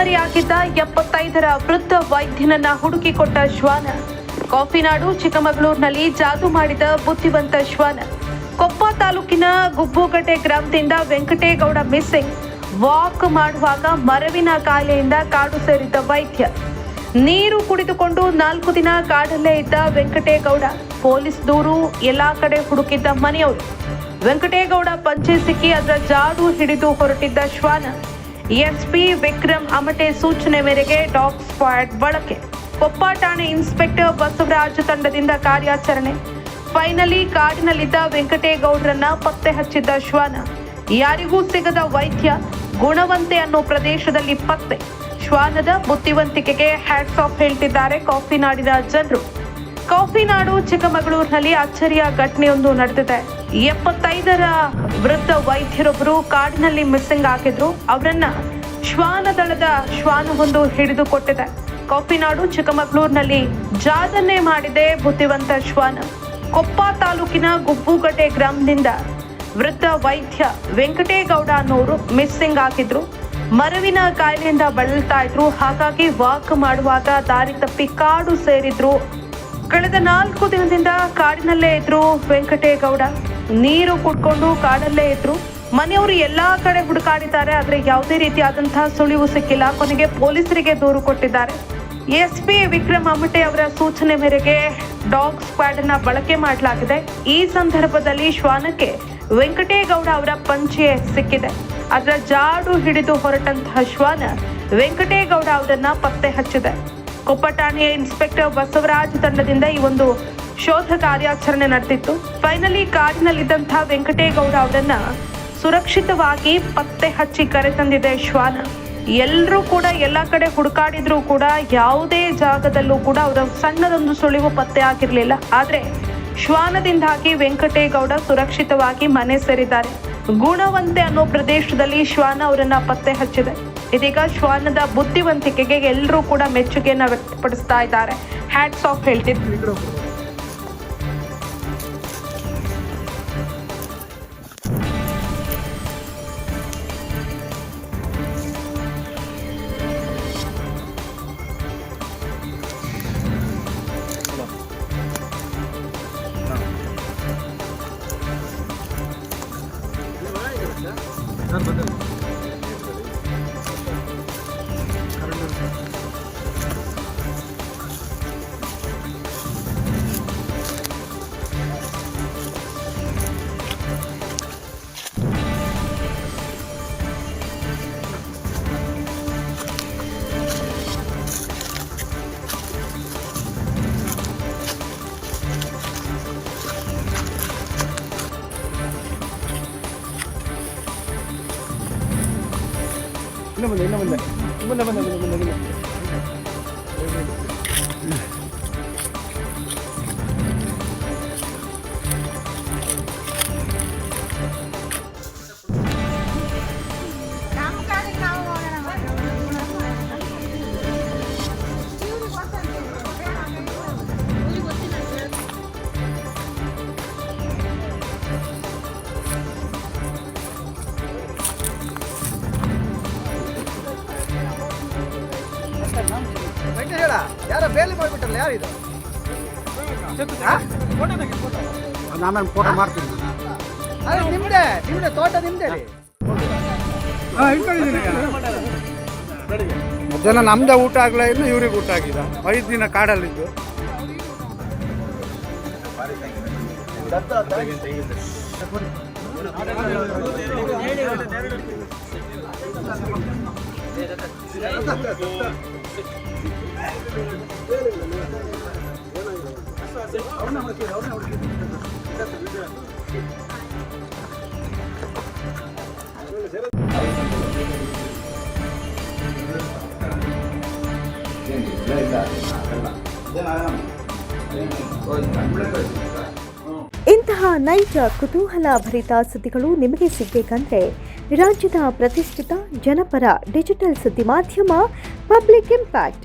ಕಣ್ಮರೆಯಾಗಿದ್ದ ಎಪ್ಪತ್ತೈದರ ವೃದ್ಧ ವೈದ್ಯನನ್ನ ಹುಡುಕಿಕೊಟ್ಟ ಶ್ವಾನ. ಕಾಫಿನಾಡು, ಚಿಕ್ಕಮಗಳೂರಿನಲ್ಲಿ ಜಾದು ಮಾಡಿದ ಬುದ್ಧಿವಂತ ಶ್ವಾನ. ಕೊಪ್ಪ ತಾಲೂಕಿನ ಗುಬ್ಬುಗಟ್ಟೆ ಗ್ರಾಮದಿಂದ ವೆಂಕಟೇಗೌಡ ಮಿಸ್ಸಿಂಗ್. ವಾಕ್ ಮಾಡುವಾಗ ಮರವಿನ ಕಾಯಿಲೆಯಿಂದ ಕಾಡು ಸೇರಿದ್ದ ವೈದ್ಯ. ನೀರು ಕುಡಿದುಕೊಂಡು ನಾಲ್ಕು ದಿನ ಕಾಡಲ್ಲೇ ಇದ್ದ ವೆಂಕಟೇಗೌಡ, ಪೊಲೀಸ್ ದೂರು ಎಲ್ಲಾ ಕಡೆ ಹುಡುಕಿದ್ದ ಮನೆಯವರು. ವೆಂಕಟೇಗೌಡ ಪಂಚೆ ಸಿಕ್ಕಿ ಅದರ ಜಾಡು ಹಿಡಿದು ಹೊರಟಿದ್ದ ಶ್ವಾನ. ಎಸ್ಪಿ ವಿಕ್ರಮ್ ಅಮಟೆ ಸೂಚನೆ ಮೇರೆಗೆ ಡಾಗ್ ಸ್ಕ್ವಾಡ್ ಬಳಕೆ. ಕೊಪ್ಪ ಠಾಣೆ ಇನ್ಸ್ಪೆಕ್ಟರ್ ಬಸವರಾಜ್ ತಂಡದಿಂದ ಕಾರ್ಯಾಚರಣೆ. ಫೈನಲಿ ಕಾಡಿನಲ್ಲಿದ್ದ ವೆಂಕಟೇಗೌಡರನ್ನ ಪತ್ತೆ ಹಚ್ಚಿದ್ದ ಶ್ವಾನ. ಯಾರಿಗೂ ಸಿಗದ ವೈದ್ಯ, ಗುಣವಂತೆ ಅನ್ನೋ ಪ್ರದೇಶದಲ್ಲಿ ಪತ್ತೆ. ಶ್ವಾನದ ಬುದ್ಧಿವಂತಿಕೆಗೆ ಹ್ಯಾಟ್ಸ್ ಆಫ್ ಹೇಳ್ತಿದ್ದಾರೆ ಕಾಫಿ ನಾಡಿದ ಜನರು. ಕಾಫಿ ನಾಡು ಚಿಕ್ಕಮಗಳೂರಿನಲ್ಲಿ ಅಚ್ಚರಿಯ ಘಟನೆಯೊಂದು ನಡೆದಿದೆ. ಎಪ್ಪತ್ತೈದರ ವೃದ್ಧ ವೈದ್ಯರೊಬ್ಬರು ಕಾಡಿನಲ್ಲಿ ಮಿಸ್ಸಿಂಗ್ ಆಗಿದ್ರು ಅವರನ್ನ ಶ್ವಾನದಳದ ಹಿಡಿದು ಹಿಡಿದುಕೊಟ್ಟಿದೆ ಕಾಫಿನಾಡು ಚಿಕ್ಕಮಗಳೂರಿನಲ್ಲಿ ಜಾದನ್ನೇ ಮಾಡಿದೆ ಬುದ್ಧಿವಂತ ಶ್ವಾನ. ಕೊಪ್ಪ ತಾಲೂಕಿನ ಗುಬ್ಬುಗಡ್ಡೆ ಗ್ರಾಮದಿಂದ ವೃದ್ಧ ವೈದ್ಯ ವೆಂಕಟೇಗೌಡ ಅನ್ನೋರು ಮಿಸ್ಸಿಂಗ್ ಆಗಿದ್ರು ಮರವಿನ ಕಾಯಿಲೆಯಿಂದ ಬಳಲ್ತಾ ಇದ್ರು. ಹಾಗಾಗಿ ವಾಕ್ ಮಾಡುವಾಗ ದಾರಿ ತಪ್ಪಿ ಕಾಡು ಸೇರಿದ್ರು ಕಳೆದ ನಾಲ್ಕು ದಿನದಿಂದ ಕಾಡಿನಲ್ಲೇ ಇದ್ರು ವೆಂಕಟೇಗೌಡ. ನೀರು ಕುಡ್ಕೊಂಡು ಕಾಡಲ್ಲೇ ಇದ್ರು. ಮನೆಯವರು ಎಲ್ಲಾ ಕಡೆ ಹುಡುಕಾಡಿದ್ದಾರೆ, ಆದ್ರೆ ಯಾವುದೇ ರೀತಿಯಾದಂತಹ ಸುಳಿವು ಸಿಕ್ಕಿಲ್ಲ. ಕೊನೆಗೆ ಪೊಲೀಸರಿಗೆ ದೂರು ಕೊಟ್ಟಿದ್ದಾರೆ. ಎಸ್ಪಿ ವಿಕ್ರಮ್ ಅಮಟೆ ಅವರ ಸೂಚನೆ ಮೇರೆಗೆ ಡಾಗ್ ಸ್ಕ್ವಾಡ್ ಅನ್ನ ಬಳಕೆ ಮಾಡಲಾಗಿದೆ. ಈ ಸಂದರ್ಭದಲ್ಲಿ ಶ್ವಾನಕ್ಕೆ ವೆಂಕಟೇಗೌಡ ಅವರ ಪಂಚೆ ಸಿಕ್ಕಿದೆ. ಅದರ ಜಾಡು ಹಿಡಿದು ಹೊರಟಂತಹ ಶ್ವಾನ ವೆಂಕಟೇಗೌಡ ಅವರನ್ನ ಪತ್ತೆ ಹಚ್ಚಿದೆ. ಕೊಪ್ಪ ಠಾಣೆಯ ಇನ್ಸ್ಪೆಕ್ಟರ್ ಬಸವರಾಜ್ ತಂಡದಿಂದ ಈ ಒಂದು ಶೋಧ ಕಾರ್ಯಾಚರಣೆ ನಡೆದಿತ್ತು. ಫೈನಲಿ ಕಾರಿನಲ್ಲಿದ್ದಂತಹ ವೆಂಕಟೇಗೌಡ ಅವರನ್ನ ಸುರಕ್ಷಿತವಾಗಿ ಪತ್ತೆ ಹಚ್ಚಿ ಕರೆತಂದಿದೆ ಶ್ವಾನ. ಎಲ್ಲರೂ ಕೂಡ ಎಲ್ಲ ಕಡೆ ಹುಡುಕಾಡಿದ್ರೂ ಕೂಡ ಯಾವುದೇ ಜಾಗದಲ್ಲೂ ಕೂಡ ಅವರ ಸಣ್ಣದೊಂದು ಸುಳಿವು ಪತ್ತೆ ಆಗಿರಲಿಲ್ಲ. ಆದ್ರೆ ಶ್ವಾನದಿಂದಾಗಿ ವೆಂಕಟೇಗೌಡ ಸುರಕ್ಷಿತವಾಗಿ ಮನೆ ಸೇರಿದ್ದಾರೆ. ಗುಣವಂತೆ ಅನ್ನೋ ಪ್ರದೇಶದಲ್ಲಿ ಶ್ವಾನ ಅವರನ್ನ ಪತ್ತೆ ಹಚ್ಚಿದೆ. ಇದೀಗ ಶ್ವಾನದ ಬುದ್ಧಿವಂತಿಕೆಗೆ ಎಲ್ಲರೂ ಕೂಡ ಮೆಚ್ಚುಗೆಯನ್ನು ವ್ಯಕ್ತಪಡಿಸ್ತಾ ಇದ್ದಾರೆ. ಹ್ಯಾಟ್ಸ್ ಆಫ್ ಹೇಳ್ತಿದ್ರು. இன்னும் கொஞ்சம் இன்னும் கொஞ்சம் இன்னும் கொஞ்சம் கொஞ்சம் கொஞ்சம் கொஞ்சம் ಮಾಡಿಬಿಟ್ರಲ್ಲ ಯಾರಿದು? ನಾನು ಫೋಟೋ ಮಾಡ್ತೀನಿ. ಅದೇ ನಿಮ್ದೆ ನಿಮ್ದೆ ತೋಟ ಮಧ್ಯಾಹ್ನ ನಮ್ದೇ ಊಟ ಆಗಲೇ ಇನ್ನು ಇವ್ರಿಗೆ ಊಟ ಆಗಿಲ್ಲ ಐದು ದಿನ ಕಾಡಲ್ಲಿದ್ದು. ಇಂತಹ ನೈಜ ಕುತೂಹಲ ಭರಿತ ಸುದ್ದಿಗಳು ನಿಮಗೆ ಸಿಗಬೇಕಂದ್ರೆ ರಾಜ್ಯದ ಪ್ರತಿಷ್ಠಿತ ಜನಪರ ಡಿಜಿಟಲ್ ಸುದ್ದಿ ಮಾಧ್ಯಮ ಪಬ್ಲಿಕ್ ಇಂಪ್ಯಾಕ್ಟ್.